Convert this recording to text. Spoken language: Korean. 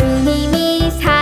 주님이 사